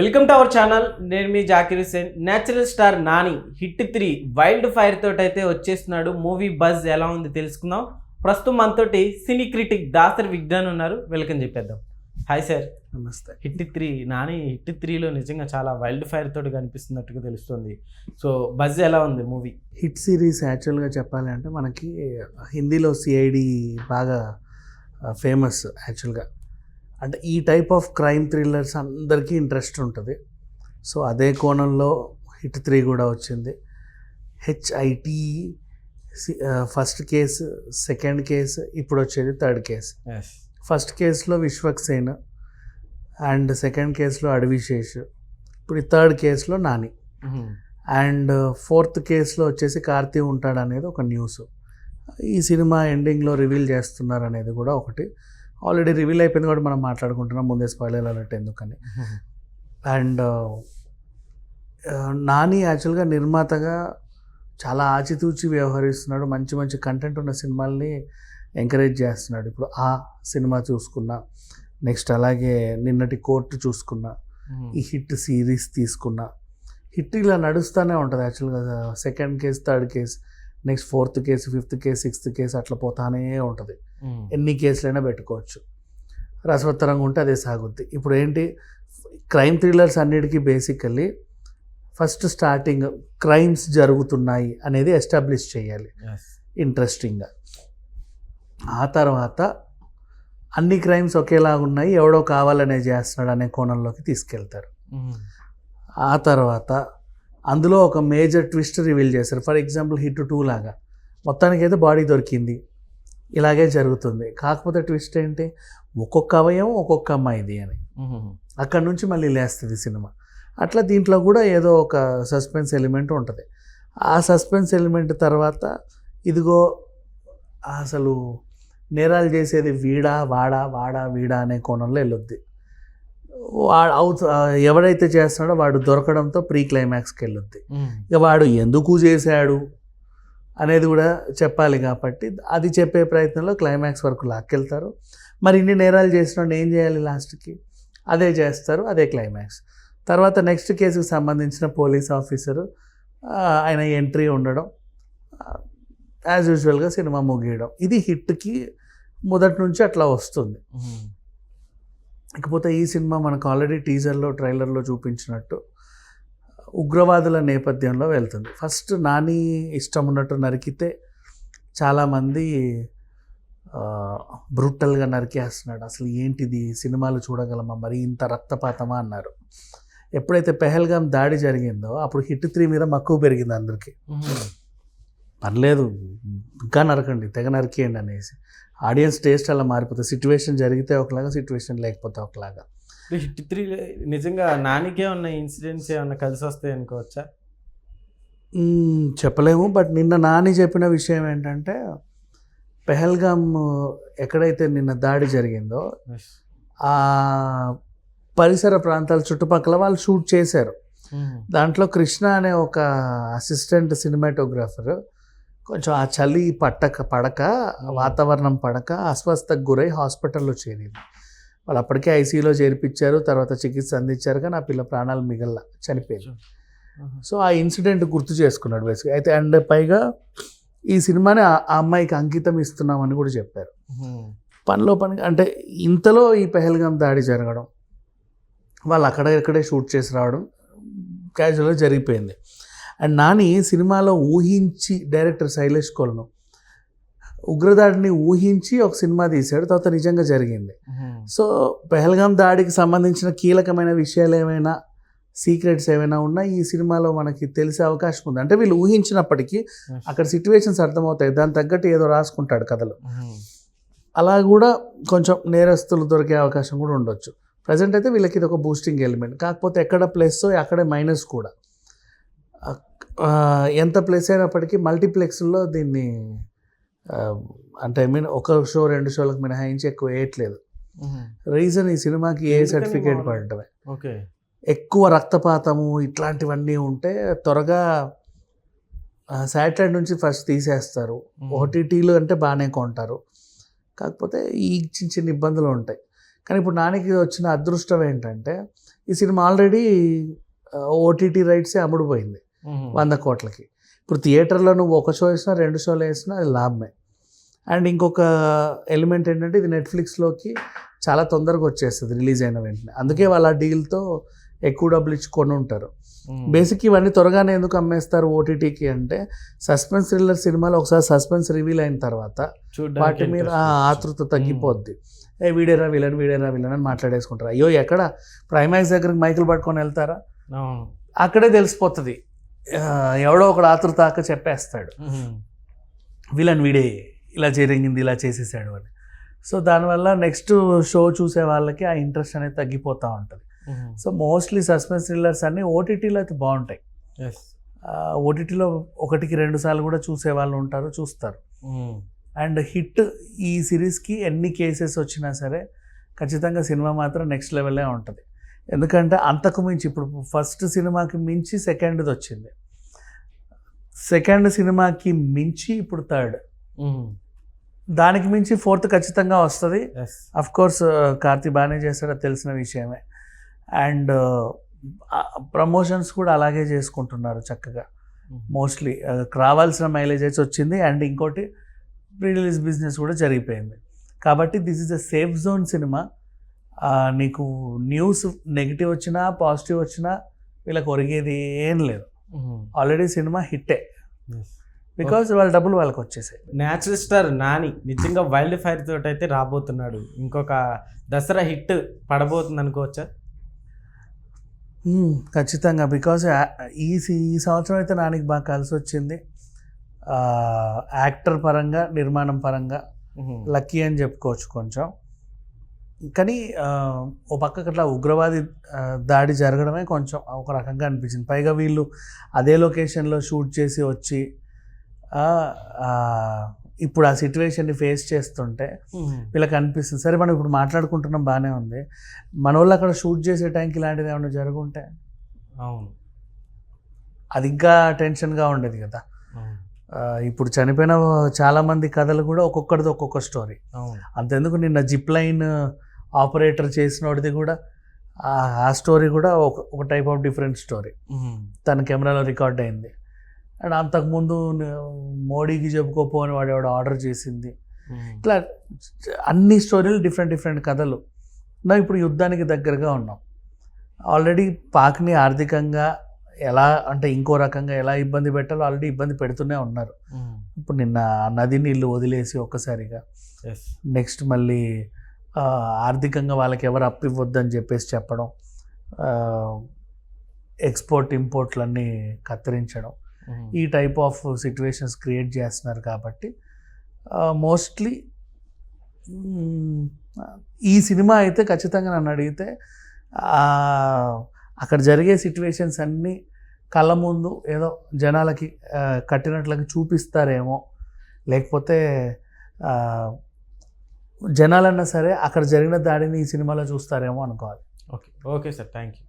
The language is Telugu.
వెల్కమ్ టు అవర్ ఛానల్ నేను మీ Zakir Hussain natural star Nani hit three wild fire తోటి అయితే వచ్చేస్తున్నాడు. మూవీ బజ్ ఎలా ఉంది తెలుసుకుందాం. ప్రస్తుతం మనతోటి సినీ క్రిటిక్ దాసరి విజ్ఞాన్ ఉన్నారు. వెల్కమ్ చెప్పేద్దాం. హాయ్ సార్ నమస్తే. హిట్ త్రీ నాని హిట్ త్రీలో నిజంగా చాలా వైల్డ్ ఫైర్ తోటి కనిపిస్తున్నట్టుగా తెలుస్తుంది. సో బజ్ ఎలా ఉంది మూవీ హిట్ సిరీస్ యాక్చువల్గా చెప్పాలి అంటే మనకి హిందీలో సిఐడి బాగా ఫేమస్ యాక్చువల్గా అంటే ఈ టైప్ ఆఫ్ క్రైమ్ థ్రిల్లర్స్ అందరికీ ఇంట్రెస్ట్ ఉంటుంది. సో అదే కోణంలో హిట్ త్రీ కూడా వచ్చింది. HIT first case second case ఇప్పుడు వచ్చేది థర్డ్ కేసు ఫస్ట్ కేసులో విశ్వక్సేన్ అండ్ సెకండ్ కేసులో అడవిశేష్ ఇప్పుడు ఈ థర్డ్ కేసులో నాని అండ్ ఫోర్త్ కేసులో వచ్చేసి కార్తీ ఉంటాడు అనేది ఒక న్యూస్ ఈ సినిమా ఎండింగ్లో రివీల్ చేస్తున్నారు అనేది కూడా ఒకటి. ఆల్రెడీ రివీల్ అయిపోయింది కూడా మనం మాట్లాడుకుంటున్నాం. ముందే స్పాయిలర్ అలర్ట్ ఎందుకని. అండ్ నాని యాక్చువల్గా నిర్మాతగా చాలా ఆచితూచి వ్యవహరిస్తున్నాడు. మంచి మంచి కంటెంట్ ఉన్న సినిమాల్ని ఎంకరేజ్ చేస్తున్నాడు. ఇప్పుడు ఆ సినిమా చూసుకున్నా నెక్స్ట్ అలాగే నిన్నటి కోర్టు చూసుకున్నా ఈ హిట్ సిరీస్ తీసుకున్నా హిట్ ఇలా నడుస్తూనే ఉంటుంది యాక్చువల్గా. Second case third case next fourth case fifth case sixth case అట్లా పోతానే ఉంటుంది. ఎన్ని కేసులైనా పెట్టుకోవచ్చు. రసవత్తరంగా ఉంటే అదే సాగుద్ది. ఇప్పుడు ఏంటి? క్రైమ్ థ్రిల్లర్స్ అన్నిటికీ బేసికల్లీ ఫస్ట్ స్టార్టింగ్ క్రైమ్స్ జరుగుతున్నాయి అనేది ఎస్టాబ్లిష్ చేయాలి. ఇంట్రెస్టింగ్గా. ఆ తర్వాత అన్ని క్రైమ్స్ ఒకేలాగా ఉన్నాయి ఎవడో కావాలనే చేస్తున్నాడు అనే కోణంలోకి తీసుకెళ్తారు. ఆ తర్వాత అందులో ఒక మేజర్ ట్విస్ట్ రివీల్ చేశారు. ఫర్ ఎగ్జాంపుల్ హిట్ టూ లాగా. మొత్తానికైతే బాడీ దొరికింది. ఇలాగే జరుగుతుంది. కాకపోతే ట్విస్ట్ ఏంటి? ఒక్కొక్క అవయవం ఒక్కొక్క అమ్మాయిది అని. అక్కడ నుంచి మళ్ళీ లేస్తుంది సినిమా. అట్లా దీంట్లో కూడా ఏదో ఒక సస్పెన్స్ ఎలిమెంట్ ఉంటుంది. ఆ సస్పెన్స్ ఎలిమెంట్ తర్వాత ఇదిగో అసలు నేరాలు చేసేది వీడా వాడా వాడా వీడా అనే కోణంలో వెళ్ళొద్ది. వాడు అవుత ఎవడైతే చేస్తున్నాడో వాడు దొరకడంతో ప్రీ క్లైమాక్స్కి వెళ్ళొద్ది ఇక వాడు ఎందుకు చేశాడు అనేది కూడా చెప్పాలి కాబట్టి అది చెప్పే ప్రయత్నంలో క్లైమాక్స్ వరకు లాక్కెళ్తారు. మరి ఇన్ని నేరాలు చేసిన ఏం చేయాలి లాస్ట్కి? అదే చేస్తారు అదే క్లైమాక్స్. తర్వాత నెక్స్ట్ కేసుకు సంబంధించిన పోలీస్ ఆఫీసరు ఆయన ఎంట్రీ ఉండడం యాజ్ యూజువల్గా సినిమా ముగియడం. ఇది హిట్కి మొదటి నుంచి అట్లా వస్తుంది. ఇకపోతే ఈ సినిమా మనకు ఆల్రెడీ టీజర్లో ట్రైలర్లో చూపించినట్టు ఉగ్రవాదుల నేపథ్యంలో వెళ్తుంది. ఫస్ట్ నాని ఇష్టం ఉన్నట్టు నరికితే చాలామంది బ్రూటల్గా నరికేస్తున్నాడు. అసలు ఏంటిది? సినిమాలు చూడగలమా? మరి ఇంత రక్తపాతమా? అన్నారు. ఎప్పుడైతే పెహల్గాం దాడి జరిగిందో అప్పుడు హిట్ త్రీ మీద మక్కువ పెరిగింది అందరికీ. పర్లేదు ఇంకా నరకండి తెగ నరికేయండి అనేసి. ఆడియన్స్ టేస్ట్ అలా మారిపోతుంది సిచ్యువేషన్ జరిగితే ఒకలాగా సిచ్యువేషన్ లేకపోతే ఒకలాగా. హిట్ త్రీ నిజంగా నానికే ఉన్న ఇన్సిడెంట్స్ ఏమన్నా కలిసి వస్తాయి అనుకోవచ్చా? చెప్పలేము. బట్ నిన్న నాని చెప్పిన విషయం ఏంటంటే పెహల్గాం ఎక్కడైతే నిన్న దాడి జరిగిందో ఆ పరిసర ప్రాంతాల చుట్టుపక్కల వాళ్ళు షూట్ చేశారు. దాంట్లో కృష్ణ అనే ఒక అసిస్టెంట్ సినిమాటోగ్రాఫర్ కొంచెం ఆ చలి పట్టక పడక వాతావరణం పడక అస్వస్థకు గురై హాస్పిటల్లో చేరింది. వాళ్ళు అప్పటికే ఐసీయూలో చేర్పించారు తర్వాత చికిత్స అందించారు కానీ ఆ పిల్ల ప్రాణాలు మిగల్ల చనిపోయింది. సో ఆ ఇన్సిడెంట్ గుర్తు చేసుకున్నాడు బేసిక్గా అయితే అండ్ పైగా ఈ సినిమాని ఆ ఆ అమ్మాయికి అంకితం ఇస్తున్నామని కూడా చెప్పారు. పనిలో పని అంటే ఇంతలో ఈ పెహల్గాం దాడి జరగడం వాళ్ళు అక్కడ ఇక్కడే షూట్ చేసి రావడం క్యాజువల్గా జరిగిపోయింది. అండ్ నాని సినిమాలో ఊహించి డైరెక్టర్ శైలేష్ కొలను. ఉగ్రదాడిని ఊహించి ఒక సినిమా తీశాడు తర్వాత నిజంగా జరిగింది. సో పెహల్గాం దాడికి సంబంధించిన కీలకమైన విషయాలు ఏమైనా సీక్రెట్స్ ఏమైనా ఉన్నా ఈ సినిమాలో మనకి తెలిసే అవకాశం ఉంది. అంటే వీళ్ళు ఊహించినప్పటికీ అక్కడ సిచ్యువేషన్స్ అర్థమవుతాయి. దాని తగ్గట్టు ఏదో రాసుకుంటాడు కథలు. అలా కూడా కొంచెం నేరస్తులు దొరికే అవకాశం కూడా ఉండొచ్చు. ప్రజెంట్ అయితే వీళ్ళకి ఇది ఒక బూస్టింగ్ ఎలిమెంట్ కాకపోతే ఎక్కడ ప్లస్ అక్కడే మైనస్ కూడా. ఎంత ప్లస్ అయినప్పటికీ మల్టీప్లెక్స్లో దీన్ని అంటే ఐ మీన్ ఒక షో రెండు షోలకు మినహాయించి ఎక్కువ వేయట్లేదు. రీజన్ ఈ సినిమాకి ఏ సర్టిఫికేట్? పడటమే. ఓకే. ఎక్కువ రక్తపాతము ఇట్లాంటివన్నీ ఉంటే త్వరగా శాటిలైట్ నుంచి ఫస్ట్ తీసేస్తారు. ఓటీటీలు అంటే బాగానే కొంటారు. కాకపోతే ఈ చిన్న చిన్న ఇబ్బందులు ఉంటాయి. కానీ ఇప్పుడు నానికి వచ్చిన అదృష్టం ఏంటంటే ఈ సినిమా ఆల్రెడీ ఓటీటీ రైట్సే అమ్ముడుపోయింది. మ్మ్. వంద కోట్లకి. ఇప్పుడు థియేటర్లో నువ్వు ఒక షో వేసినా రెండు షోలు వేసినా అది లాభమే. అండ్ ఇంకొక ఎలిమెంట్ ఏంటంటే ఇది నెట్ఫ్లిక్స్లోకి చాలా తొందరగా వచ్చేస్తుంది రిలీజ్ అయిన వెంటనే. అందుకే వాళ్ళ డీల్తో ఎక్కువ డబ్బులు ఇచ్చి కొని ఉంటారు. బేసిక్ ఇవన్నీ త్వరగానే ఎందుకు అమ్మేస్తారు ఓటీటీకి అంటే సస్పెన్స్ థ్రిల్లర్ సినిమాలో ఒకసారి సస్పెన్స్ రివీల్ అయిన తర్వాత వాటి మీద ఆతృత తగ్గిపోద్ది. ఏ వీడేరా విలన్ వీడేరా విలన్ అని మాట్లాడేసుకుంటారు. అయ్యో ఎక్కడ? ప్రైమాక్స్ దగ్గరికి మైకులు పట్టుకొని వెళ్తారా? అక్కడే తెలిసిపోతుంది. ఎవడో ఒకడు ఆతృత ఆక చెప్పేస్తాడు. విలన్ వీడే ఇలా జరిగింది ఇలా చేసేసాడు అని సో దానివల్ల నెక్స్ట్ షో చూసే వాళ్ళకి ఆ ఇంట్రెస్ట్ అనేది తగ్గిపోతూ ఉంటుంది. సో మోస్ట్లీ సస్పెన్స్ థ్రిల్లర్స్ అన్నీ ఓటీటీలో అయితే బాగుంటాయి Yes. ఓటీటీలో ఒకటికి రెండు సార్లు కూడా చూసే వాళ్ళు ఉంటారు చూస్తారు. అండ్ హిట్ ఈ సిరీస్కి ఎన్ని కేసెస్ వచ్చినా సరే ఖచ్చితంగా సినిమా మాత్రం నెక్స్ట్ లెవెలే ఉంటుంది ఎందుకంటే అంతకు మించి ఇప్పుడు ఫస్ట్ సినిమాకి మించి సెకండ్ది వచ్చింది. సెకండ్ సినిమాకి మించి ఇప్పుడు థర్డ్. దానికి మించి ఫోర్త్ ఖచ్చితంగా వస్తుంది. అఫ్ కోర్స్ కార్తీ బాగానే చేస్తాడో తెలిసిన విషయమే. అండ్ ప్రమోషన్స్ కూడా అలాగే చేసుకుంటున్నారు చక్కగా. మోస్ట్లీ రావాల్సిన మైలేజ్ అయితే వచ్చింది. అండ్ ఇంకోటి ప్రీ రిలీజ్ బిజినెస్ కూడా జరిగిపోయింది. కాబట్టి this is a safe zone cinema నీకు న్యూస్ నెగిటివ్ వచ్చినా పాజిటివ్ వచ్చినా వీళ్ళకి ఒరిగేది ఏం లేదు. Already cinema హిట్టే. బికాజ్ వాళ్ళ డబ్బులు వాళ్ళకి వచ్చేసాయి. న్యాచురల్ స్టార్ నాని నిజంగా వైల్డ్ ఫైర్ తోటి అయితే రాబోతున్నాడు. ఇంకొక దసరా హిట్ పడబోతుంది అనుకోవచ్చా ఖచ్చితంగా. బికాజ్ ఈ సి- ఈ సంవత్సరం అయితే నానికి బాగా కలిసి వచ్చింది. యాక్టర్ పరంగా నిర్మాణం పరంగా. లక్కీ అని చెప్పుకోవచ్చు కొంచెం. కానీ ఓ పక్కకి అట్లా ఉగ్రవాది దాడి జరగడమే కొంచెం ఒక రకంగా అనిపించింది. పైగా వీళ్ళు అదే లొకేషన్లో షూట్ చేసి వచ్చి ఇప్పుడు ఆ సిచ్యువేషన్ని ఫేస్ చేస్తుంటే. వీళ్ళకి అనిపిస్తుంది. సరే మనం ఇప్పుడు మాట్లాడుకుంటున్నాం బాగానే ఉంది. మన వాళ్ళు అక్కడ షూట్ చేసే టైంకి ఇలాంటిది ఏమైనా జరుగుంటే? అవును. అది ఇంకా టెన్షన్గా ఉండేది కదా. ఇప్పుడు చనిపోయిన చాలామంది కథలు కూడా ఒక్కొక్కటిది ఒక్కొక్క స్టోరీ. అంతెందుకు నిన్న జిప్ లైన్ ఆపరేటర్ చేసినోడిది కూడా ఆ- స్టోరీ కూడా ఒక ఒక టైప్ ఆఫ్ డిఫరెంట్ స్టోరీ. తన కెమెరాలో రికార్డ్ అయింది అండ్ అంతకుముందు మోడీకి చెప్పుకోపో అని వాడు ఎవడో ఆర్డర్ చేసింది. ఇట్లా అన్ని స్టోరీలు డిఫరెంట్ డిఫరెంట్ కథలు నా ఇప్పుడు యుద్ధానికి దగ్గరగా ఉన్నాం ఆల్రెడీ పాక్ని ఆర్థికంగా ఎలా అంటే ఇంకో రకంగా ఎలా ఇబ్బంది పెట్టాలో ఆల్రెడీ ఇబ్బంది పెడుతూనే ఉన్నారు. ఇప్పుడు నిన్న నది నీళ్ళు వదిలేసి ఒక్కసారిగా. నెక్స్ట్ మళ్ళీ ఆర్థికంగా వాళ్ళకి ఎవరు అప్పు ఇవ్వద్దని చెప్పేసి చెప్పడం ఎక్స్పోర్ట్ ఇంపోర్ట్లన్నీ కత్తిరించడం. ఈ టైప్ ఆఫ్ సిచ్యువేషన్స్ క్రియేట్ చేస్తున్నారు కాబట్టి మోస్ట్లీ ఈ సినిమా అయితే ఖచ్చితంగా నన్ను అడిగితే అక్కడ జరిగే సిచ్యువేషన్స్ అన్నీ కళ్ళ ముందు ఏదో జనాలకి ఆ, కట్టినట్లుగా చూపిస్తారేమో లేకపోతే జనాలన్నా సరే అక్కడ జరిగిన దాడిని ఈ సినిమాలో చూస్తారేమో అనుకోవాలి. Okay. Okay sir. Thank you